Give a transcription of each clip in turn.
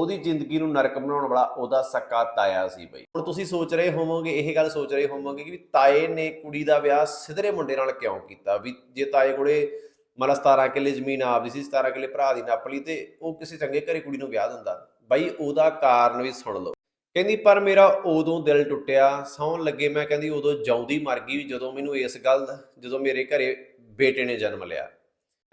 ਉਹਦੀ ਜ਼ਿੰਦਗੀ ਨੂੰ ਨਰਕ ਬਣਾਉਣ ਵਾਲਾ ਉਹਦਾ ਸੱਕਾ ਤਾਇਆ ਸੀ ਬਈ। ਹੁਣ ਤੁਸੀਂ ਸੋਚ ਰਹੇ ਹੋਵੋਗੇ, ਇਹ ਗੱਲ ਸੋਚ ਰਹੇ ਹੋਵੋਗੇ ਕਿ ਤਾਏ ਨੇ ਕੁੜੀ ਦਾ ਵਿਆਹ ਸਿਧਰੇ ਮੁੰਡੇ ਨਾਲ ਕਿਉਂ ਕੀਤਾ? ਵੀ ਜੇ ਤਾਏ ਕੋਲੇ ਮਤਲਬ 17 ਕਿੱਲੇ ਜ਼ਮੀਨ ਆਪਦੀ ਸੀ 17 ਕਿੱਲੇ ਭਰਾ ਦੀ ਨੱਪ ਲਈ ਤੇ ਉਹ ਕਿਸੇ ਚੰਗੇ ਘਰੇ ਕੁੜੀ ਨੂੰ ਵਿਆਹ ਦਿੰਦਾ। ਬਈ ਉਹਦਾ ਕਾਰਨ ਵੀ ਸੁਣ ਲਓ। ਕਹਿੰਦੀ, ਪਰ ਮੇਰਾ ਉਦੋਂ ਦਿਲ ਟੁੱਟਿਆ, ਸੌਣ ਲੱਗੇ ਮੈਂ ਕਹਿੰਦੀ ਉਦੋਂ ਜਿਉਂਦੀ ਮਰ ਗਈ ਵੀ ਜਦੋਂ ਮੈਨੂੰ ਇਸ ਗੱਲ ਜਦੋਂ ਮੇਰੇ ਘਰੇ ਬੇਟੇ ਨੇ ਜਨਮ ਲਿਆ।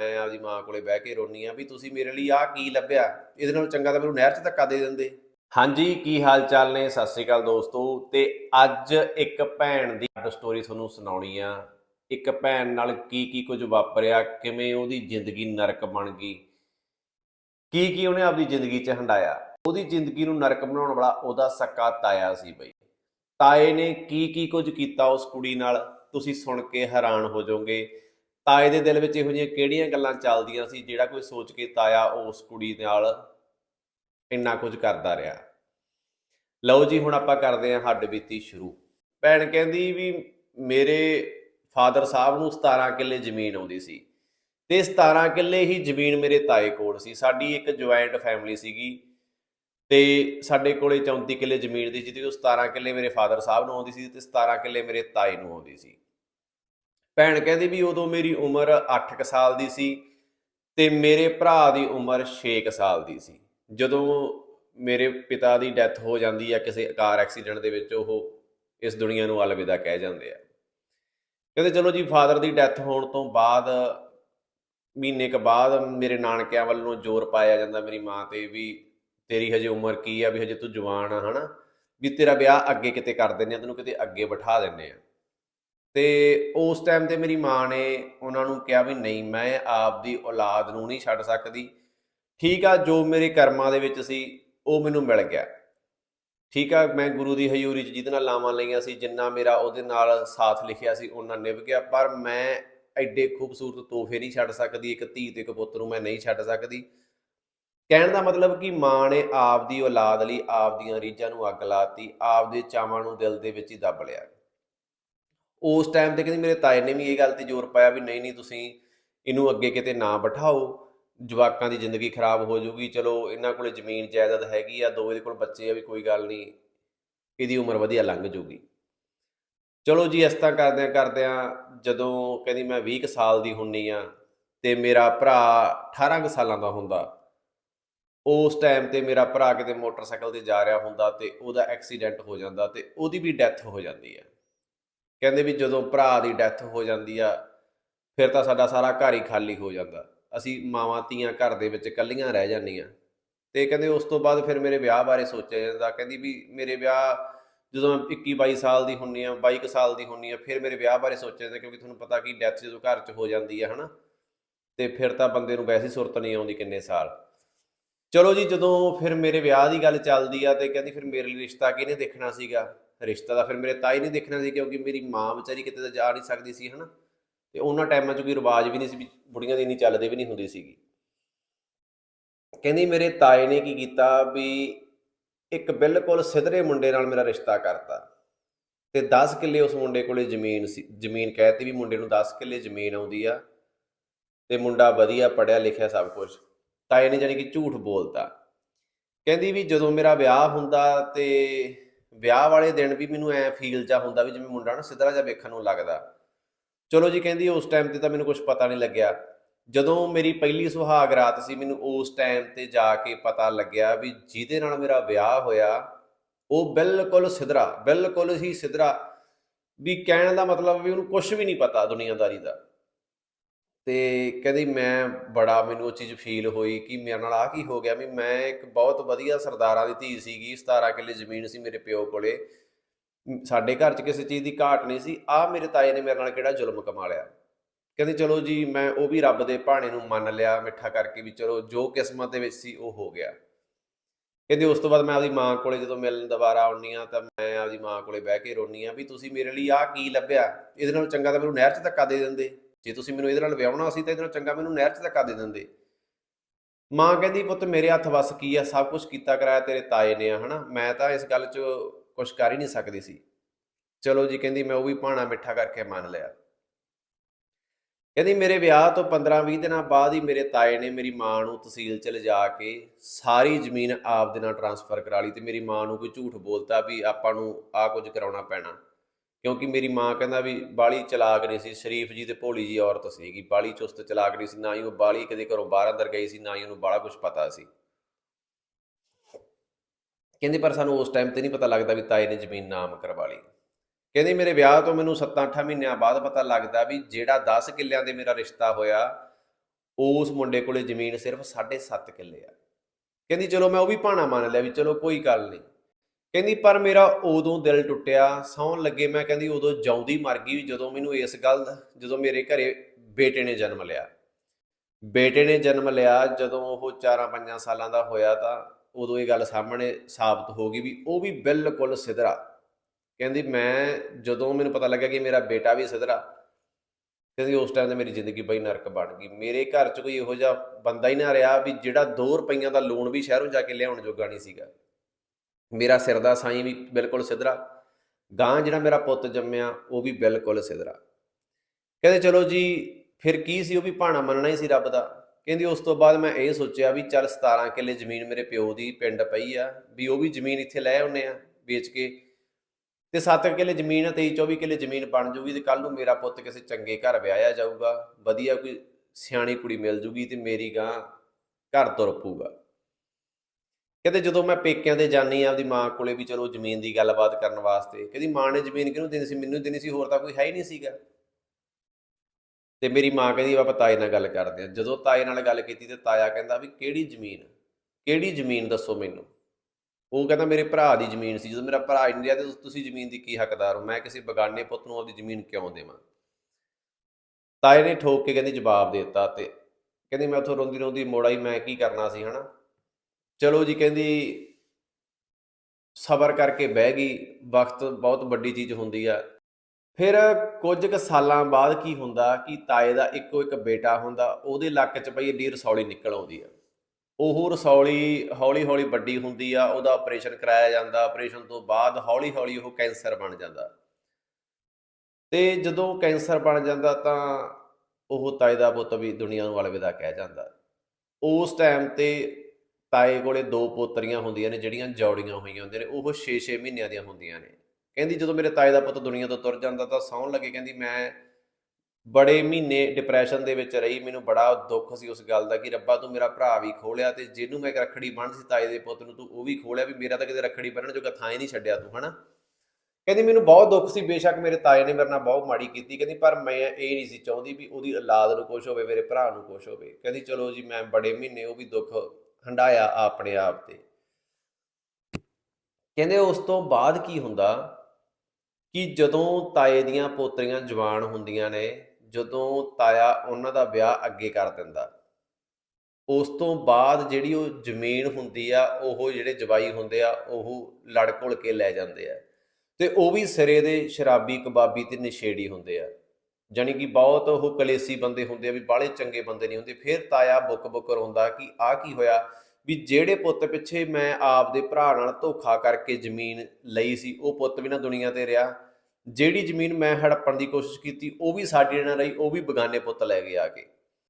ਮੈਂ ਆਪਦੀ ਮਾਂ ਕੋਲੇ ਬਹਿ ਕੇ ਰੋਨੀ ਆ ਵੀ ਤੁਸੀਂ ਮੇਰੇ ਲਈ ਆਹ ਕੀ ਲੱਭਿਆ? ਇਹਦੇ ਨਾਲ ਚੰਗਾ ਤਾਂ ਮੈਨੂੰ ਨਹਿਰ 'ਚ ਧੱਕਾ ਦੇ ਦਿੰਦੇ। ਹਾਂਜੀ, ਕੀ ਹਾਲ ਚਾਲ ਨੇ? ਸਤਿ ਸ੍ਰੀ ਅਕਾਲ ਦੋਸਤੋ। ਤੇ ਅੱਜ ਇੱਕ ਭੈਣ ਦੀ ਸਟੋਰੀ ਤੁਹਾਨੂੰ ਸੁਣਾਉਣੀ ਆ। ਇੱਕ ਭੈਣ ਨਾਲ ਕੀ ਕੀ ਕੁਝ ਵਾਪਰਿਆ, ਕਿਵੇਂ ਉਹਦੀ ਜ਼ਿੰਦਗੀ ਨਰਕ ਬਣ ਗਈ? ਕੀ ਕੀ ਉਹਨੇ ਆਪਦੀ ਜ਼ਿੰਦਗੀ 'ਚ ਹੰਡਾਇਆ? ਉਹਦੀ ਜ਼ਿੰਦਗੀ ਨੂੰ ਨਰਕ ਬਣਾਉਣ ਵਾਲਾ ਉਹਦਾ ਸੱਕਾ ਤਾਇਆ ਸੀ ਬਈ। ਤਾਏ ਨੇ ਕੀ ਕੀ ਕੁਝ ਕੀਤਾ ਉਸ ਕੁੜੀ ਨਾਲ? ਤੁਸੀਂ ਸੁਣ ਕੇ ਹੈਰਾਨ ਹੋ ਜਾਓਗੇ। ਤਾਏ ਦੇ ਦਿਲ ਵਿੱਚ ਇਹੋ ਜਿਹੀਆਂ ਕਿਹੜੀਆਂ ਗੱਲਾਂ ਚੱਲਦੀਆਂ ਸੀ, ਜਿਹੜਾ ਕੋਈ ਸੋਚ ਕੇ ਤਾਇਆ ਉਸ ਕੁੜੀ ਨਾਲ ਇੰਨਾ ਕੁਝ ਕਰਦਾ ਰਿਹਾ? ਲਓ ਜੀ, ਹੁਣ ਆਪਾਂ ਕਰਦੇ ਹਾਂ ਹੱਡ ਬੀਤੀ ਸ਼ੁਰੂ। ਭੈਣ ਕਹਿੰਦੀ ਵੀ ਮੇਰੇ ਫਾਦਰ ਸਾਹਿਬ ਨੂੰ 17 ਕਿੱਲੇ ਜ਼ਮੀਨ ਆਉਂਦੀ ਸੀ ਤੇ 17 ਕਿੱਲੇ ਹੀ ਜ਼ਮੀਨ ਮੇਰੇ ਤਾਏ ਕੋਲ ਸੀ। ਸਾਡੀ ਇੱਕ ਜੁਆਇੰਟ ਫੈਮਿਲੀ ਸੀਗੀ ਤੇ ਸਾਡੇ ਕੋਲੇ 34 ਕਿੱਲੇ ਜ਼ਮੀਨ ਦੀ ਜਿਹਦੇ ਵਿੱਚ 17 ਕਿੱਲੇ ਮੇਰੇ ਫਾਦਰ ਸਾਹਿਬ ਨੂੰ ਆਉਂਦੀ ਸੀ ਤੇ 17 ਕਿੱਲੇ ਮੇਰੇ ਤਾਏ ਨੂੰ ਆਉਂਦੀ ਸੀ। ਭੈਣ ਕਹਿੰਦੀ ਵੀ ਉਦੋਂ ਮੇਰੀ ਉਮਰ 8 ਸਾਲ ਦੀ ਸੀ ਤੇ ਮੇਰੇ ਭਰਾ ਦੀ ਉਮਰ 6 ਸਾਲ ਦੀ ਸੀ। ਜਦੋਂ ਮੇਰੇ ਪਿਤਾ ਦੀ ਡੈਥ ਹੋ ਜਾਂਦੀ ਆ, ਕਿਸੇ ਕਾਰ ਐਕਸੀਡੈਂਟ ਦੇ ਵਿੱਚ ਉਹ ਇਸ ਦੁਨੀਆ ਨੂੰ ਅਲਵਿਦਾ ਕਹਿ ਜਾਂਦੇ ਆ। ਕਹਿੰਦੇ ਚਲੋ ਜੀ, ਫਾਦਰ ਦੀ ਡੈਥ ਹੋਣ ਤੋਂ ਬਾਅਦ ਮਹੀਨੇ ਕ ਬਾਅਦ ਮੇਰੇ ਨਾਨਕਿਆਂ ਵੱਲੋਂ ਜ਼ੋਰ ਪਾਇਆ ਜਾਂਦਾ ਮੇਰੀ ਮਾਂ ਤੇ ਵੀ ਤੇਰੀ ਹਜੇ ਉਮਰ ਕੀ ਆ, ਵੀ ਹਜੇ ਤੂੰ ਜਵਾਨ ਆ, ਹਨਾ? ਵੀ ਤੇਰਾ ਵਿਆਹ ਅੱਗੇ ਕਿਤੇ ਕਰ ਦਿੰਦੇ ਆ, ਤੈਨੂੰ ਕਿਤੇ ਅੱਗੇ ਬਿਠਾ ਦਿੰਦੇ ਆ। ਤੇ ਉਸ ਟਾਈਮ ਤੇ ਮੇਰੀ ਮਾਂ ਨੇ ਉਹਨਾਂ ਨੂੰ ਕਿਹਾ ਵੀ ਨਹੀਂ, ਮੈਂ ਆਪਦੀ ਔਲਾਦ ਨੂੰ ਨਹੀਂ ਛੱਡ ਸਕਦੀ। ਠੀਕ ਆ, ਜੋ ਮੇਰੇ ਕਰਮਾਂ ਦੇ ਵਿੱਚ ਸੀ, ਉਹ ਮੈਨੂੰ ਮਿਲ ਗਿਆ। ਠੀਕ ਆ, ਮੈਂ ਗੁਰੂ ਦੀ ਹਜ਼ੂਰੀ 'ਚ ਜਿਹਦੇ ਨਾਲ ਲਾਵਾਂ ਲਈਆਂ ਸੀ, ਜਿੰਨਾ ਮੇਰਾ ਉਹਦੇ ਨਾਲ ਸਾਥ ਲਿਖਿਆ ਸੀ ਉਹਨਾਂ ਨਿਭ ਗਿਆ। ਪਰ ਮੈਂ ਐਡੇ ਖੂਬਸੂਰਤ ਤੋਹਫੇ ਨਹੀਂ ਛੱਡ ਸਕਦੀ, ਇੱਕ ਧੀ ਤੇ ਇੱਕ ਪੁੱਤ ਨੂੰ ਮੈਂ ਨਹੀਂ ਛੱਡ ਸਕਦੀ। ਕਹਿਣ ਦਾ ਮਤਲਬ ਕਿ ਮਾਂ ਨੇ ਆਪਦੀ ਔਲਾਦ ਲਈ ਆਪਦੀਆਂ ਰੀਝਾਂ ਨੂੰ ਅੱਗ ਲਾਤੀ, ਆਪਦੇ ਚਾਵਾਂ ਨੂੰ ਦਿਲ ਦੇ ਵਿੱਚ ਹੀ ਦੱਬ ਲਿਆ। ਉਸ ਟਾਈਮ ਤੇ ਕਹਿੰਦੀ ਮੇਰੇ ਤਾਏ ਨੇ ਵੀ ਇਹ ਗੱਲ ਤੇ ਜ਼ੋਰ ਪਾਇਆ ਵੀ ਨਹੀਂ ਨਹੀਂ ਤੁਸੀਂ ਇਹਨੂੰ ਅੱਗੇ ਕਿਤੇ ਨਾ ਬਿਠਾਓ, ਜਵਾਕਾਂ ਦੀ ਜ਼ਿੰਦਗੀ ਖਰਾਬ ਹੋ ਜਾਊਗੀ, ਚਲੋ ਇਹਨਾਂ ਕੋਲੇ ਜ਼ਮੀਨ, ਜਾਇਦਾਦ ਹੈਗੀ ਆ, ਦੋ ਇਹਦੇ ਕੋਲ ਬੱਚੇ ਆ ਵੀ ਕੋਈ ਗੱਲ ਨਹੀਂ, ਇਹਦੀ ਉਮਰ ਵਧੀਆ ਲੰਘ ਜਾਊਗੀ। ਚਲੋ ਜੀ, ਇਸ ਤਰ੍ਹਾਂ ਕਰਦਿਆਂ ਕਰਦਿਆਂ ਜਦੋਂ ਕਹਿੰਦੀ ਮੈਂ 20 ਕੁ ਸਾਲ ਦੀ ਹੁੰਨੀ ਆ ਤੇ ਮੇਰਾ ਭਰਾ 18 ਕੁ ਸਾਲਾਂ ਦਾ ਹੁੰਦਾ, ਉਸ ਟਾਈਮ ਤੇ ਮੇਰਾ ਭਰਾ ਕਿਤੇ ਮੋਟਰਸਾਈਕਲ ਤੇ ਜਾ ਰਿਹਾ ਹੁੰਦਾ ਤੇ ਉਹਦਾ ਐਕਸੀਡੈਂਟ ਹੋ ਜਾਂਦਾ ਤੇ ਉਹਦੀ ਵੀ ਡੈਥ ਹੋ ਜਾਂਦੀ ਆ ਕਹਿੰਦੇ ਵੀ ਜਦੋਂ ਭਰਾ ਦੀ ਡੈਥ ਹੋ ਜਾਂਦੀ ਆ, ਫਿਰ ਤਾਂ ਸਾਡਾ ਸਾਰਾ ਘਰ ਹੀ ਖਾਲੀ ਹੋ ਜਾਂਦਾ। ਅਸੀਂ ਮਾਵਾਂ ਧੀਆਂ ਘਰ ਦੇ ਵਿੱਚ ਇਕੱਲੀਆਂ ਰਹਿ ਜਾਂਦੀਆਂ। ਤੇ ਕਹਿੰਦੇ ਉਸ ਤੋਂ ਬਾਅਦ ਫਿਰ ਮੇਰੇ ਵਿਆਹ ਬਾਰੇ ਸੋਚਿਆ ਜਾਂਦਾ। ਕਹਿੰਦੀ ਵੀ ਮੇਰੇ ਵਿਆਹ ਜਦੋਂ ਮੈਂ 21 22 ਸਾਲ ਦੀ ਹੁੰਨੀ ਆ 22 ਕੁ ਸਾਲ ਦੀ ਹੁੰਨੀ ਆ, ਫਿਰ ਮੇਰੇ ਵਿਆਹ ਬਾਰੇ ਸੋਚਿਆ ਜਾਂਦਾ ਕਿਉਂਕਿ ਤੁਹਾਨੂੰ ਪਤਾ ਕਿ ਡੈਥ ਜਦੋਂ ਘਰ 'ਚ ਹੋ ਜਾਂਦੀ ਆ, ਹਨਾ? ਤੇ ਫਿਰ ਤਾਂ ਬੰਦੇ ਨੂੰ ਵੈਸੇ ਸੁਰਤ ਨਹੀਂ ਆਉਂਦੀ ਕਿੰਨੇ ਸਾਲ। ਚਲੋ ਜੀ, ਜਦੋਂ ਫਿਰ ਮੇਰੇ ਵਿਆਹ ਦੀ ਗੱਲ ਚੱਲਦੀ ਆ ਤੇ ਕਹਿੰਦੀ ਫਿਰ ਮੇਰੇ ਲਈ ਰਿਸ਼ਤਾ ਕਿਹਨੇ ਦੇਖਣਾ ਸੀਗਾ? ਰਿਸ਼ਤਾ ਤਾਂ ਫਿਰ ਮੇਰੇ ਤਾਈ ਨੇ ਦੇਖਣਾ ਸੀ ਕਿਉਂਕਿ ਮੇਰੀ ਮਾਂ ਵਿਚਾਰੀ ਕਿਤੇ ਤਾਂ ਜਾ ਨਹੀਂ ਸਕਦੀ ਸੀ, ਹਨਾ? ਤੇ ਉਹਨਾਂ ਟਾਈਮਾਂ 'ਚ ਕੋਈ ਰਿਵਾਜ ਵੀ ਨਹੀਂ ਸੀ ਵੀ ਬੁੜੀਆਂ ਦੀ ਇੰਨੀ ਚੱਲਦੇ ਵੀ ਨਹੀਂ ਹੁੰਦੀ ਸੀਗੀ। ਕਹਿੰਦੀ ਮੇਰੇ ਤਾਏ ਨੇ ਕੀ ਕੀਤਾ ਵੀ ਇੱਕ ਬਿਲਕੁਲ ਸਿਧਰੇ ਮੁੰਡੇ ਨਾਲ ਮੇਰਾ ਰਿਸ਼ਤਾ ਕਰਤਾ। ਤੇ 10 ਕਿੱਲੇ ਉਸ ਮੁੰਡੇ ਕੋਲੇ ਜ਼ਮੀਨ ਸੀ, ਜ਼ਮੀਨ ਕਹਿਤੀ ਵੀ ਮੁੰਡੇ ਨੂੰ 10 ਕਿੱਲੇ ਜ਼ਮੀਨ ਆਉਂਦੀ ਆ ਤੇ ਮੁੰਡਾ ਵਧੀਆ ਪੜਿਆ ਲਿਖਿਆ ਸਭ ਕੁਝ ਤਾਏ ਨੇ ਜਾਨੀ ਕਿ ਝੂਠ ਬੋਲਤਾ। ਕਹਿੰਦੀ ਵੀ ਜਦੋਂ ਮੇਰਾ ਵਿਆਹ ਹੁੰਦਾ ਤੇ ਵਿਆਹ ਵਾਲੇ ਦਿਨ ਵੀ ਮੈਨੂੰ ਐ ਫੀਲ ਜਾ ਹੁੰਦਾ ਵੀ ਜਿਵੇਂ ਮੁੰਡਾ ਨਾ ਸਿੱਧਰਾ ਜਿਹਾ ਵੇਖਣ ਨੂੰ ਲੱਗਦਾ। ਚਲੋ ਜੀ ਕਹਿੰਦੀ ਉਸ ਟਾਈਮ ਤੇ ਤਾਂ ਮੈਨੂੰ ਕੁਝ ਪਤਾ ਨਹੀਂ ਲੱਗਿਆ। ਜਦੋਂ ਮੇਰੀ ਪਹਿਲੀ ਸੁਹਾਗ ਰਾਤ ਸੀ, ਮੈਨੂੰ ਉਸ ਟਾਈਮ ਤੇ ਜਾ ਕੇ ਪਤਾ ਲੱਗਿਆ ਵੀ ਜਿਹਦੇ ਨਾਲ ਮੇਰਾ ਵਿਆਹ ਹੋਇਆ, ਉਹ ਬਿਲਕੁਲ ਸਿਧਰਾ, ਬਿਲਕੁਲ ਹੀ ਸਿਧਰਾ। ਵੀ ਕਹਿਣ ਦਾ ਮਤਲਬ ਵੀ ਉਹਨੂੰ ਕੁਝ ਵੀ ਨਹੀਂ ਪਤਾ ਦੁਨੀਆਦਾਰੀ ਦਾ। ਤੇ ਕਹਿੰਦੀ ਮੈਂ ਬੜਾ ਮੈਨੂੰ ਉਹ ਚੀਜ਼ ਫੀਲ ਹੋਈ ਕਿ ਮੇਰੇ ਨਾਲ ਆ ਕੀ ਹੋ ਗਿਆ ਵੀ ਮੈਂ ਇੱਕ ਬਹੁਤ ਵਧੀਆ ਸਰਦਾਰਾਂ ਦੀ ਧੀ ਸੀਗੀ 17 ਕਿੱਲੇ ਜ਼ਮੀਨ ਸੀ ਮੇਰੇ ਪਿਓ ਕੋਲੇ। ਸਾਡੇ ਘਰ 'ਚ ਕਿਸੇ ਚੀਜ਼ ਦੀ ਘਾਟ ਨਹੀਂ ਸੀ ਆ ਮੇਰੇ ਤਾਏ ਨੇ ਮੇਰੇ ਨਾਲ ਕਿਹੜਾ ਜ਼ੁਲਮ ਕਮਾ ਲਿਆ? ਕਹਿੰਦੀ ਚਲੋ ਜੀ, ਮੈਂ ਉਹ ਵੀ ਰੱਬ ਦੇ ਭਾਣੇ ਨੂੰ ਮੰਨ ਲਿਆ ਮਿੱਠਾ ਕਰਕੇ ਵੀ ਚਲੋ ਜੋ ਕਿਸਮਤ ਦੇ ਵਿੱਚ ਸੀ ਉਹ ਹੋ ਗਿਆ। ਕਹਿੰਦੇ ਉਸ ਤੋਂ ਬਾਅਦ ਮੈਂ ਆਪਦੀ ਮਾਂ ਕੋਲੇ ਜਦੋਂ ਮਿਲਣ ਦੁਬਾਰਾ ਆਉਣੀ ਆ ਤਾਂ ਮੈਂ ਆਪਦੀ ਮਾਂ ਕੋਲੇ ਬਹਿ ਕੇ ਰੋਨੀ ਆ ਵੀ ਤੁਸੀਂ ਮੇਰੇ ਲਈ ਆਹ ਕੀ ਲੱਭਿਆ? ਇਹਦੇ ਨਾਲ ਚੰਗਾ ਤਾਂ ਮੈਨੂੰ ਨਹਿਰ 'ਚ ਧੱਕਾ ਦੇ ਦਿੰਦੇ। ਜੇ ਤੁਸੀਂ ਮੈਨੂੰ ਇਹਦੇ ਨਾਲ ਵਿਆਹਣਾ ਸੀ ਤਾਂ ਇਹਦੇ ਨਾਲ ਚੰਗਾ ਮੈਨੂੰ ਨਹਿਰ 'ਚ ਧੱਕਾ ਦੇ ਦਿੰਦੇ। ਮਾਂ ਕਹਿੰਦੀ, ਪੁੱਤ, ਮੇਰੇ ਹੱਥ ਵੱਸ ਕੀ ਆ? ਸਭ ਕੁਝ ਕੀਤਾ ਕਰਾਇਆ, ਤੇਰੇ ਤਾਏ ਨੇ ਆ, ਹਨਾ? ਮੈਂ ਤਾਂ ਇਸ ਗੱਲ 'ਚ ਕੁਝ ਕਰ ਹੀ ਨਹੀਂ ਸਕਦੀ ਸੀ। ਚਲੋ ਜੀ, ਕਹਿੰਦੀ, ਮੈਂ ਉਹ ਵੀ ਭਾਣਾ ਮਿੱਠਾ ਕਰਕੇ ਮੰਨ ਲਿਆ। ਕਹਿੰਦੀ, ਮੇਰੇ ਵਿਆਹ ਤੋਂ 15-20 ਦਿਨਾਂ ਬਾਅਦ ਹੀ ਮੇਰੇ ਤਾਏ ਨੇ ਮੇਰੀ ਮਾਂ ਨੂੰ ਤਹਿਸੀਲ ਚ ਲਿਜਾ ਕੇ ਸਾਰੀ ਜ਼ਮੀਨ ਆਪ ਦੇ ਨਾਲ ਟ੍ਰਾਂਸਫਰ ਕਰਾ ਲਈ ਤੇ ਮੇਰੀ ਮਾਂ ਨੂੰ ਕੋਈ ਝੂਠ ਬੋਲਤਾ ਵੀ ਆਪਾਂ ਨੂੰ ਆ ਕੁਝ ਕਰਾਉਣਾ ਪੈਣਾ। ਕਿਉਂਕਿ ਮੇਰੀ ਮਾਂ ਕਹਿੰਦਾ ਵੀ ਬਾਲੀ ਚਲਾਕ ਨਹੀਂ ਸੀ, ਸ਼ਰੀਫ ਜੀ ਤੇ ਭੋਲੀ ਜੀ ਔਰਤ ਸੀਗੀ। ਬਾਲੀ ਚੁਸਤ ਚਲਾਕ ਨਹੀਂ ਸੀ, ਨਾ ਹੀ ਉਹ ਬਾਲੀ ਕਦੇ ਘਰੋਂ ਬਾਹਰ ਅੰਦਰ ਗਈ ਸੀ, ਨਾ ਹੀ ਉਹਨੂੰ ਬਾਲਾ ਕੁਝ ਪਤਾ ਸੀ। ਕਹਿੰਦੀ, ਪਰ ਸਾਨੂੰ ਉਸ ਟਾਈਮ ਤੇ ਨਹੀਂ ਪਤਾ ਲੱਗਦਾ ਵੀ ਤਾਏ ਨੇ ਜ਼ਮੀਨ ਨਾਮ ਕਰਵਾ ਲਈ। ਕਹਿੰਦੀ, ਮੇਰੇ ਵਿਆਹ ਤੋਂ ਮੈਨੂੰ 7-8 ਮਹੀਨਿਆਂ ਬਾਅਦ ਪਤਾ ਲੱਗਦਾ ਵੀ ਜਿਹੜਾ 10 ਕਿੱਲਿਆਂ ਦੇ ਮੇਰਾ ਰਿਸ਼ਤਾ ਹੋਇਆ, ਉਸ ਮੁੰਡੇ ਕੋਲੇ ਜ਼ਮੀਨ ਸਿਰਫ 7.5 ਕਿੱਲੇ ਆ। ਕਹਿੰਦੀ, ਚਲੋ ਮੈਂ ਉਹ ਵੀ ਭਾਣਾ ਮੰਨ ਲਿਆ ਵੀ ਚਲੋ ਕੋਈ ਗੱਲ ਨਹੀਂ। ਕਹਿੰਦੀ, ਪਰ ਮੇਰਾ ਉਦੋਂ ਦਿਲ ਟੁੱਟਿਆ, ਸੌਣ ਲੱਗੇ ਮੈਂ ਕਹਿੰਦੀ, ਉਦੋਂ ਜਾਉਂਦੀ ਮਰ ਗਈ ਜਦੋਂ ਮੈਨੂੰ ਇਸ ਗੱਲ ਦਾ, ਜਦੋਂ ਮੇਰੇ ਘਰੇ ਬੇਟੇ ਨੇ ਜਨਮ ਲਿਆ। ਬੇਟੇ ਨੇ ਜਨਮ ਲਿਆ, ਜਦੋਂ ਉਹ 4-5 ਸਾਲਾਂ ਦਾ ਹੋਇਆ ਤਾਂ ਉਦੋਂ ਇਹ ਗੱਲ ਸਾਹਮਣੇ ਸਾਬਤ ਹੋ ਗਈ ਵੀ ਉਹ ਵੀ ਬਿਲਕੁਲ ਸਿਧਰਾ। ਕਹਿੰਦੀ, ਮੈਂ ਜਦੋਂ ਮੈਨੂੰ ਪਤਾ ਲੱਗਾ ਕਿ ਮੇਰਾ ਬੇਟਾ ਵੀ ਸਿਧਰਾ, ਕਹਿੰਦੀ, ਉਸ ਟਾਈਮ ਤੇ ਮੇਰੀ ਜ਼ਿੰਦਗੀ ਬਈ ਨਰਕ ਬਣ ਗਈ। ਮੇਰੇ ਘਰ 'ਚ ਕੋਈ ਇਹੋ ਜਿਹਾ ਬੰਦਾ ਹੀ ਨਾ ਰਿਹਾ ਵੀ ਜਿਹੜਾ 2 ਰੁਪਈਆਂ ਦਾ ਲੋਨ ਵੀ ਸ਼ਹਿਰੋਂ ਜਾ ਕੇ ਲਿਆਉਣ ਜੋਗਾ ਨਹੀਂ ਸੀਗਾ। ਮੇਰਾ ਸਿਰ ਦਾ ਸਾਈਂ ਵੀ ਬਿਲਕੁਲ ਸਿਧਰਾ, ਗਾਂ ਜਿਹੜਾ ਮੇਰਾ ਪੁੱਤ ਜੰਮਿਆ, ਉਹ ਵੀ ਬਿਲਕੁਲ ਸਿਧਰਾ। ਕਹਿੰਦੇ, ਚਲੋ ਜੀ, ਫਿਰ ਕੀ ਸੀ ਉਹ ਵੀ ਭਾਣਾ ਮੰਨਣਾ ਹੀ ਸੀ ਰੱਬ ਦਾ? ਕਹਿੰਦੀ, ਉਸ ਤੋਂ ਬਾਅਦ ਮੈਂ ਇਹ ਸੋਚਿਆ ਵੀ ਚੱਲ 17 ਕਿੱਲੇ ਜ਼ਮੀਨ ਮੇਰੇ ਪਿਓ ਦੀ ਪਿੰਡ ਪਈ ਆ, ਵੀ ਉਹ ਵੀ ਜ਼ਮੀਨ ਇੱਥੇ ਲੈ ਆਉਨੇ ਆ ਵੇਚ ਕੇ। ਤੇ 7 ਕਿੱਲੇ ਜ਼ਮੀਨ ਆ 23 24 ਕਿੱਲੇ ਜ਼ਮੀਨ ਬਣ ਜੂਗੀ ਤੇ ਕੱਲ ਨੂੰ ਮੇਰਾ ਪੁੱਤ ਕਿਸੇ ਚੰਗੇ ਘਰ ਵਿਆਹਿਆ ਜਾਊਗਾ, ਵਧੀਆ ਕੋਈ ਸਿਆਣੀ ਕੁੜੀ ਮਿਲ ਜੂਗੀ ਤੇ ਮੇਰੀ ਗਾਂ ਘਰ ਤੁਰ ਪੂਗਾ ਕਹਿੰਦੇ ਜਦੋਂ ਮੈਂ ਪੇਕਿਆਂ ਦੇ ਜਾਣੀ ਆ, ਆਪਦੀ ਮਾਂ ਕੋਲੇ ਵੀ ਚਲੋ ਜ਼ਮੀਨ ਦੀ ਗੱਲਬਾਤ ਕਰਨ ਵਾਸਤੇ, ਕਹਿੰਦੀ ਮਾਂ ਨੇ ਜ਼ਮੀਨ ਕਿਹਨੂੰ ਦੇਣੀ ਸੀ? ਮੈਨੂੰ ਦੇਣੀ ਸੀ, ਹੋਰ ਤਾਂ ਕੋਈ ਹੈ ਹੀ ਨਹੀਂ ਸੀਗਾ। ਤੇ ਮੇਰੀ ਮਾਂ ਕਹਿੰਦੀ, ਆਪਾਂ ਤਾਏ ਨਾਲ ਗੱਲ ਕਰਦੇ ਆ। ਜਦੋਂ ਤਾਏ ਨਾਲ ਗੱਲ ਕੀਤੀ ਤੇ ਤਾਇਆ ਕਹਿੰਦਾ ਵੀ, ਕਿਹੜੀ ਜ਼ਮੀਨ? ਕਿਹੜੀ ਜ਼ਮੀਨ ਦੱਸੋ ਮੈਨੂੰ? ਉਹ ਕਹਿੰਦਾ, ਮੇਰੇ ਭਰਾ ਦੀ ਜ਼ਮੀਨ ਸੀ। ਜਦੋਂ ਮੇਰਾ ਭਰਾ ਹੀ ਨਹੀਂ ਰਿਹਾ ਤੇ ਤੁਸੀਂ ਜ਼ਮੀਨ ਦੀ ਕੀ ਹੱਕਦਾਰ ਹੋ? ਮੈਂ ਕਿਸੇ ਬਗਾਨੇ ਪੁੱਤ ਨੂੰ ਆਪਦੀ ਜ਼ਮੀਨ ਕਿਉਂ ਦੇਵਾਂ? ਤਾਏ ਨੇ ਠੋਕ ਕੇ ਕਹਿੰਦੀ, ਜਵਾਬ ਦੇ ਦਿੱਤਾ। ਤੇ ਕਹਿੰਦੀ, ਮੈਂ ਉੱਥੋਂ ਰੋਂਦੀ ਰੋਂਦੀ ਮੋੜਾ ਆਈ ਮੈਂ ਕੀ ਕਰਨਾ ਸੀ, ਹਨਾ? ਚਲੋ ਜੀ ਕਹਿੰਦੀ ਸਬਰ ਕਰਕੇ ਬਹਿ ਗਈ, ਵਕਤ ਬਹੁਤ ਵੱਡੀ ਚੀਜ਼ ਹੁੰਦੀ ਆ। ਫਿਰ ਕੁਝ ਕੁ ਸਾਲਾਂ ਬਾਅਦ ਕੀ ਹੁੰਦਾ ਕਿ ਤਾਏ ਦਾ ਇੱਕੋ ਇੱਕ ਬੇਟਾ ਹੁੰਦਾ, ਉਹਦੇ ਲੱਕ 'ਚ ਪਈ ਏਡੀ ਰਸੌਲੀ ਨਿਕਲ ਆਉਂਦੀ ਆ। ਉਹ ਰਸੌਲੀ ਹੌਲੀ ਹੌਲੀ ਵੱਡੀ ਹੁੰਦੀ ਆ, ਉਹਦਾ ਆਪਰੇਸ਼ਨ ਕਰਾਇਆ ਜਾਂਦਾ, ਆਪਰੇਸ਼ਨ ਤੋਂ ਬਾਅਦ ਹੌਲੀ ਹੌਲੀ ਉਹ ਕੈਂਸਰ ਬਣ ਜਾਂਦਾ। ਤੇ ਜਦੋਂ ਕੈਂਸਰ ਬਣ ਜਾਂਦਾ ਤਾਂ ਉਹ ਤਾਏ ਦਾ ਪੁੱਤ ਵੀ ਦੁਨੀਆ ਨੂੰ ਅਲਵਿਦਾ ਕਹਿ ਜਾਂਦਾ। ਉਸ ਟਾਈਮ ਤੇ ਤਾਏ ਕੋਲੇ ਦੋ ਪੋਤਰੀਆਂ ਹੁੰਦੀਆਂ ਨੇ, ਜਿਹੜੀਆਂ ਜੌੜੀਆਂ ਹੋਈਆਂ ਹੁੰਦੀਆਂ ਨੇ, ਉਹ 6-6 ਮਹੀਨਿਆਂ ਦੀਆਂ ਹੁੰਦੀਆਂ ਨੇ। ਕਹਿੰਦੀ ਜਦੋਂ ਮੇਰੇ ਤਾਏ ਦਾ ਪੁੱਤ ਦੁਨੀਆ ਤੋਂ ਤੁਰ ਜਾਂਦਾ ਤਾਂ ਸੌਣ ਲੱਗੇ, ਕਹਿੰਦੀ ਮੈਂ ਬੜੇ ਮਹੀਨੇ ਡਿਪਰੈਸ਼ਨ ਦੇ ਵਿੱਚ ਰਹੀ, ਮੈਨੂੰ ਬੜਾ ਦੁੱਖ ਸੀ ਉਸ ਗੱਲ ਦਾ ਕਿ ਰੱਬਾ ਤੂੰ ਮੇਰਾ ਭਰਾ ਵੀ ਖੋਲਿਆ ਤੇ ਜਿਹਨੂੰ ਮੈਂ ਇੱਕ ਰੱਖੜੀ ਬੰਨ ਸੀ ਤਾਏ ਦੇ ਪੁੱਤ ਨੂੰ, ਤੂੰ ਉਹ ਵੀ ਖੋਲਿਆ ਵੀ ਮੇਰਾ ਤਾਂ ਕਿਤੇ ਰੱਖੜੀ ਬੰਨਣ ਜੋਗਾ ਥਾਂ ਹੀ ਨਹੀਂ ਛੱਡਿਆ ਤੂੰ, ਹਨਾ? ਕਹਿੰਦੀ ਮੈਨੂੰ ਬਹੁਤ ਦੁੱਖ ਸੀ, ਬੇਸ਼ੱਕ ਮੇਰੇ ਤਾਏ ਨੇ ਮੇਰੇ ਨਾਲ ਬਹੁਤ ਮਾੜੀ ਕੀਤੀ, ਕਹਿੰਦੀ ਪਰ ਮੈਂ ਇਹ ਨਹੀਂ ਸੀ ਚਾਹੁੰਦੀ ਵੀ ਉਹਦੀ ਔਲਾਦ ਨੂੰ ਕੁਝ ਹੋਵੇ, ਮੇਰੇ ਭਰਾ ਨੂੰ ਕੁਝ ਹੋਵੇ। ਕਹਿੰਦੀ ਚਲੋ ਜੀ, ਮੈਂ ਬੜੇ ਮਹੀਨੇ ਉਹ ਵੀ ਦੁੱਖ ਹੰਡਾਇਆ ਆਪਣੇ ਆਪ ਤੇ। ਕਹਿੰਦੇ ਉਸ ਤੋਂ ਬਾਅਦ ਕੀ ਹੁੰਦਾ ਕਿ ਜਦੋਂ ਤਾਏ ਦੀਆਂ ਪੋਤਰੀਆਂ ਜਵਾਨ ਹੁੰਦੀਆਂ ਨੇ, ਜਦੋਂ ਤਾਇਆ ਉਹਨਾਂ ਦਾ ਵਿਆਹ ਅੱਗੇ ਕਰ ਦਿੰਦਾ, ਉਸ ਤੋਂ ਬਾਅਦ ਜਿਹੜੀ ਉਹ ਜ਼ਮੀਨ ਹੁੰਦੀ ਆ, ਉਹ ਜਿਹੜੇ ਜਵਾਈ ਹੁੰਦੇ ਆ, ਉਹ ਲੜ ਘੁਲ ਕੇ ਲੈ ਜਾਂਦੇ ਆ। ਤੇ ਉਹ ਵੀ ਸਿਰੇ ਦੇ ਸ਼ਰਾਬੀ, ਕਬਾਬੀ ਤੇ ਨਸ਼ੇੜੀ ਹੁੰਦੇ ਆ। ਜਾਣੀ ਕਿ ਬਹੁਤ ਉਹ ਕਲੇਸੀ ਬੰਦੇ ਹੁੰਦੇ ਆ ਵੀ ਬਾਹਲੇ ਚੰਗੇ ਬੰਦੇ ਨਹੀਂ ਹੁੰਦੇ। ਫਿਰ ਤਾਇਆ ਬੁੱਕ ਬੁੱਕ ਰੋਂਦਾ ਕਿ ਆ ਕੀ ਹੋਇਆ? ਵੀ ਜਿਹੜੇ ਪੁੱਤ ਪਿੱਛੇ ਮੈਂ ਆਪ ਦੇ ਭਰਾ ਨਾਲ ਧੋਖਾ ਕਰਕੇ ਜ਼ਮੀਨ ਲਈ ਸੀ, ਉਹ ਪੁੱਤ ਵੀ ਨਾ ਦੁਨੀਆ ਤੇ ਰਿਹਾ। ਜਿਹੜੀ ਜ਼ਮੀਨ ਮੈਂ ਹੜੱਪਣ ਦੀ ਕੋਸ਼ਿਸ਼ ਕੀਤੀ, ਉਹ ਵੀ ਸਾਡੇ ਨਾਲ ਰਹੀ, ਉਹ ਵੀ ਬਗਾਨੇ ਪੁੱਤ ਲੈ ਗਏ ਆ ਕੇ।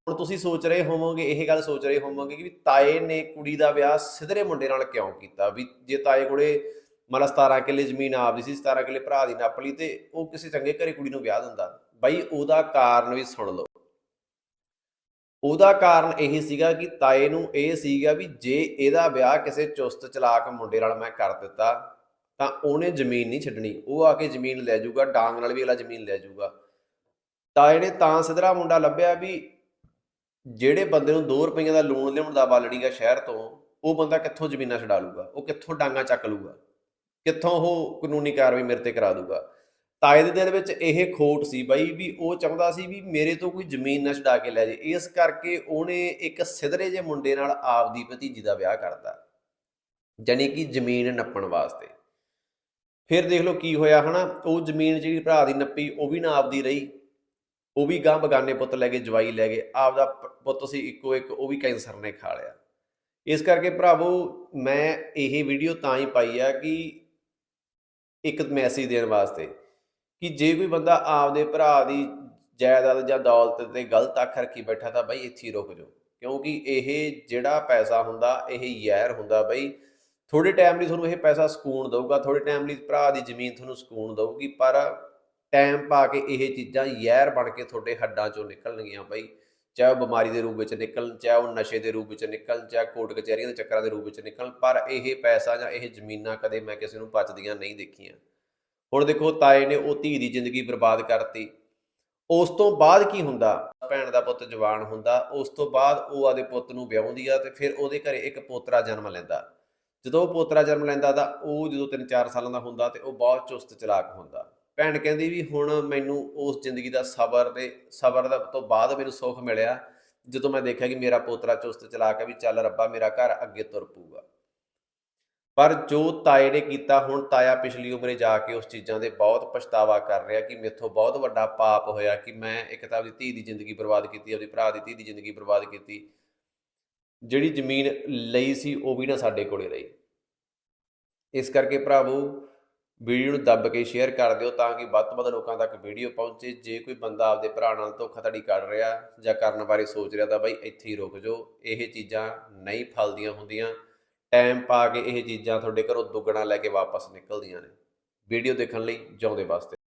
ਹੁਣ ਤੁਸੀਂ ਸੋਚ ਰਹੇ ਹੋਵੋਗੇ, ਇਹ ਗੱਲ ਸੋਚ ਰਹੇ ਹੋਵੋਗੇ ਕਿ ਵੀ ਤਾਏ ਨੇ ਕੁੜੀ ਦਾ ਵਿਆਹ ਸਿਧਰੇ ਮੁੰਡੇ ਨਾਲ ਕਿਉਂ ਕੀਤਾ? ਵੀ ਜੇ ਤਾਏ ਕੋਲੇ ਮਤਲਬ 17 ਕਿੱਲੇ ਜ਼ਮੀਨ ਆਪਦੀ ਸੀ 17 ਕਿੱਲੇ ਭਰਾ ਦੀ ਨੱਪ ਲਈ, ਤੇ ਉਹ ਕਿਸੇ ਚੰਗੇ ਘਰੇ ਕੁੜੀ ਨੂੰ ਵਿਆਹ ਦਿੰਦਾ। ਬਈ ਉਹਦਾ ਕਾਰਨ ਵੀ ਸੁਣ ਲਓ। ਉਹਦਾ ਕਾਰਨ ਇਹ ਸੀਗਾ ਕਿ ਤਾਏ ਨੂੰ ਇਹ ਸੀਗਾ ਵੀ ਜੇ ਇਹਦਾ ਵਿਆਹ ਕਿਸੇ ਚੁਸਤ ਚਲਾਕ ਮੁੰਡੇ ਨਾਲ ਮੈਂ ਕਰ ਦਿੱਤਾ, ਤਾਂ ਉਹਨੇ ਜ਼ਮੀਨ ਨਹੀਂ ਛੱਡਣੀ। ਉਹ ਆ ਕੇ ਜ਼ਮੀਨ ਲੈ ਜਾਊਗਾ, ਡਾਂਗ ਨਾਲ ਵੀ ਅਗਲਾ ਜ਼ਮੀਨ ਲੈ ਜਾਊਗਾ। ਤਾਏ ਨੇ ਤਾਂ ਸਿਧਰਾ ਮੁੰਡਾ ਲੱਭਿਆ ਵੀ ਜਿਹੜੇ ਬੰਦੇ ਨੂੰ 2 ਰੁਪਈਆਂ ਦਾ ਲੋਨ ਲਿਆਉਣ ਦਾ ਬਾਲੜੀਗਾ ਸ਼ਹਿਰ ਤੋਂ, ਉਹ ਬੰਦਾ ਕਿੱਥੋਂ ਜ਼ਮੀਨਾਂ ਛਡਾ ਲੂਗਾ ਉਹ ਕਿੱਥੋਂ ਡਾਂਗਾ ਚੱਕ ਲੂਗਾ ਕਿੱਥੋਂ ਉਹ ਕਾਨੂੰਨੀ ਕਾਰਵਾਈ ਮੇਰੇ ਤੇ ਕਰਾ ਦੂਗਾ ਤਾਏ ਦੇ ਦਿਲ ਵਿੱਚ ਇਹ ਖੋਟ ਸੀ ਬਾਈ ਵੀ ਉਹ ਚਾਹੁੰਦਾ ਸੀ ਵੀ ਮੇਰੇ ਤੋਂ ਕੋਈ ਜ਼ਮੀਨ ਨਾ ਛਡਾ ਕੇ ਲੈ ਜੇ। ਇਸ ਕਰਕੇ ਉਹਨੇ ਇੱਕ ਸਿਧਰੇ ਜੇ ਮੁੰਡੇ ਨਾਲ ਆਪਦੀ ਭਤੀਜੀ ਦਾ ਵਿਆਹ ਕਰਤਾ ਜਾਨੀ ਕਿ ਜ਼ਮੀਨ ਨੱਪਣ ਵਾਸਤੇ। ਫਿਰ ਦੇਖ ਲਓ ਕੀ ਹੋਇਆ ਹਨਾ, ਉਹ ਜ਼ਮੀਨ ਜਿਹੜੀ ਭਰਾ ਦੀ ਨੱਪੀ, ਉਹ ਵੀ ਨਾ ਆਪਦੀ ਰਹੀ। ਉਹ ਵੀ ਗਾਂ ਬਗਾਨੇ ਪੁੱਤ ਲੈ ਕੇ ਜਵਾਈ ਲੈ ਗਏ, ਆਪਦਾ ਪੁੱਤ ਸੀ ਇੱਕੋ ਇੱਕ, ਉਹ ਵੀ ਕੈਂਸਰ ਨੇ ਖਾ ਲਿਆ। ਇਸ ਕਰਕੇ ਭਰਾਵੋ, ਮੈਂ ਇਹ ਵੀਡੀਓ ਤਾਂ ਹੀ ਪਾਈ ਆ ਕਿ ਇੱਕ ਮੈਸੇਜ ਦੇਣ ਵਾਸਤੇ। ਕਿ ਜੇ ਕੋਈ ਬੰਦਾ ਆਪਦੇ ਭਰਾ ਦੀ ਜਾਇਦਾਦ ਜਾਂ ਦੌਲਤ ਤੇ ਗਲਤ ਅੱਖ ਰੱਖੀ ਬੈਠਾ ਤਾਂ ਬਈ ਇੱਥੇ ਹੀ ਰੁਕ ਜਾਓ। ਕਿਉਂਕਿ ਇਹ ਜਿਹੜਾ ਪੈਸਾ ਹੁੰਦਾ, ਇਹ ਯੈਰ ਹੁੰਦਾ ਬਈ। ਥੋੜੇ ਟਾਈਮ ਲਈ ਤੁਹਾਨੂੰ ਇਹ ਪੈਸਾ ਸਕੂਨ ਦੇਊਗਾ ਥੋੜੇ ਟਾਈਮ ਲਈ ਭਰਾ ਦੀ ਜ਼ਮੀਨ ਤੁਹਾਨੂੰ ਸਕੂਨ ਦਊਗੀ, ਪਰ ਟਾਈਮ ਪਾ ਕੇ ਇਹ ਚੀਜ਼ਾਂ ਯੈਰ ਬਣ ਕੇ ਤੁਹਾਡੇ ਹੱਡਾਂ ਚੋਂ ਨਿਕਲਣਗੀਆਂ ਬਈ। ਚਾਹੇ ਉਹ ਬਿਮਾਰੀ ਦੇ ਰੂਪ ਵਿੱਚ ਨਿਕਲਣ, ਚਾਹੇ ਉਹ ਨਸ਼ੇ ਦੇ ਰੂਪ ਵਿੱਚ ਨਿਕਲਣ, ਚਾਹੇ ਕੋਰਟ ਕਚਹਿਰੀਆਂ ਦੇ ਚੱਕਰਾਂ ਦੇ ਰੂਪ ਵਿੱਚ ਨਿਕਲਣ, ਪਰ ਇਹ ਪੈਸਾ ਜਾਂ ਇਹ ਜ਼ਮੀਨਾਂ ਕਦੇ ਮੈਂ ਕਿਸੇ ਨੂੰ ਪਚਦੀਆਂ ਨਹੀਂ ਦੇਖੀਆਂ। ਹੁਣ ਦੇਖੋ ਤਾਏ ਨੇ ਉਹ ਧੀ ਦੀ ਜ਼ਿੰਦਗੀ ਬਰਬਾਦ ਕਰਤੀ। ਉਸ ਤੋਂ ਬਾਅਦ ਕੀ ਹੁੰਦਾ? ਭੈਣ ਦਾ ਪੁੱਤ ਜਵਾਨ ਹੁੰਦਾ, ਉਸ ਤੋਂ ਬਾਅਦ ਉਹ ਆਦੇ ਪੁੱਤ ਨੂੰ ਵਿਆਹੁੰਦੀ ਆ ਤੇ ਫਿਰ ਉਹਦੇ ਘਰੇ ਇੱਕ ਪੋਤਰਾ ਜਨਮ ਲੈਂਦਾ। ਜਦੋਂ ਉਹ ਪੋਤਰਾ ਜਨਮ ਲੈਂਦਾ ਤਾਂ ਉਹ ਜਦੋਂ 3-4 ਸਾਲਾਂ ਦਾ ਹੁੰਦਾ ਤੇ ਉਹ ਬਹੁਤ ਚੁਸਤ ਚਲਾਕ ਹੁੰਦਾ। ਭੈਣ ਕਹਿੰਦੀ ਵੀ ਹੁਣ ਮੈਨੂੰ ਉਸ ਜ਼ਿੰਦਗੀ ਦਾ ਸਬਰ ਦੇ ਸਬਰ ਦਾ ਤੋਂ ਬਾਅਦ ਮੈਨੂੰ ਸੁੱਖ ਮਿਲਿਆ, ਜਦੋਂ ਮੈਂ ਦੇਖਿਆ ਕਿ ਮੇਰਾ ਪੋਤਰਾ ਚੁਸਤ ਚਲਾਕ ਹੈ ਵੀ ਚੱਲ ਰੱਬਾ ਮੇਰਾ ਘਰ ਅੱਗੇ ਤੁਰ ਪਊਗਾ। ਪਰ ਜੋ ਤਾਏ ਨੇ ਕੀਤਾ, ਹੁਣ ਤਾਇਆ ਪਿਛਲੀ ਉਮਰੇ ਜਾ ਕੇ ਉਸ ਚੀਜ਼ਾਂ ਦੇ ਬਹੁਤ ਪਛਤਾਵਾ ਕਰ ਰਿਹਾ ਕਿ ਮੇਥੋਂ ਬਹੁਤ ਵੱਡਾ ਪਾਪ ਹੋਇਆ ਕਿ ਮੈਂ ਇੱਕ ਤਾਂ ਆਪਣੀ ਧੀ ਦੀ ਜ਼ਿੰਦਗੀ ਬਰਬਾਦ ਕੀਤੀ ਆਪਣੀ ਭਰਾ ਦੀ ਧੀ ਦੀ ਜ਼ਿੰਦਗੀ ਬਰਬਾਦ ਕੀਤੀ। ਜਿਹੜੀ ਜ਼ਮੀਨ ਲਈ ਸੀ, ਉਹ ਵੀ ਨਾ ਸਾਡੇ ਕੋਲੇ ਰਹੀ। ਇਸ ਕਰਕੇ ਭਰਾਵੋ, ਵੀਡੀਓ ਨੂੰ ਦੱਬ ਕੇ ਸ਼ੇਅਰ ਕਰ ਦਿਓ ਤਾਂ ਕਿ ਵੱਧ ਤੋਂ ਵੱਧ ਲੋਕਾਂ ਤੱਕ ਵੀਡੀਓ ਪਹੁੰਚੇ। ਜੇ ਕੋਈ ਬੰਦਾ ਆਪਦੇ ਭਰਾ ਨਾਲ ਧੋਖਾਧੜੀ ਕਰ ਰਿਹਾ ਜਾਂ ਕਰਨ ਬਾਰੇ ਸੋਚ ਰਿਹਾ ਤਾਂ ਬਾਈ ਇੱਥੇ ਹੀ ਰੁਕ ਜਾਓ। ਇਹ ਚੀਜ਼ਾਂ ਨਹੀਂ ਫਲਦੀਆਂ ਹੁੰਦੀਆਂ। ਟਾਈਮ ਪਾ ਕੇ ਇਹ ਚੀਜ਼ਾਂ ਤੁਹਾਡੇ ਘਰੋਂ ਦੁੱਗਣਾ ਲੈ ਕੇ ਵਾਪਸ ਨਿਕਲਦੀਆਂ ਨੇ। ਵੀਡੀਓ ਦੇਖਣ ਲਈ ਜਿਉਂਦੇ ਵਾਸਤੇ।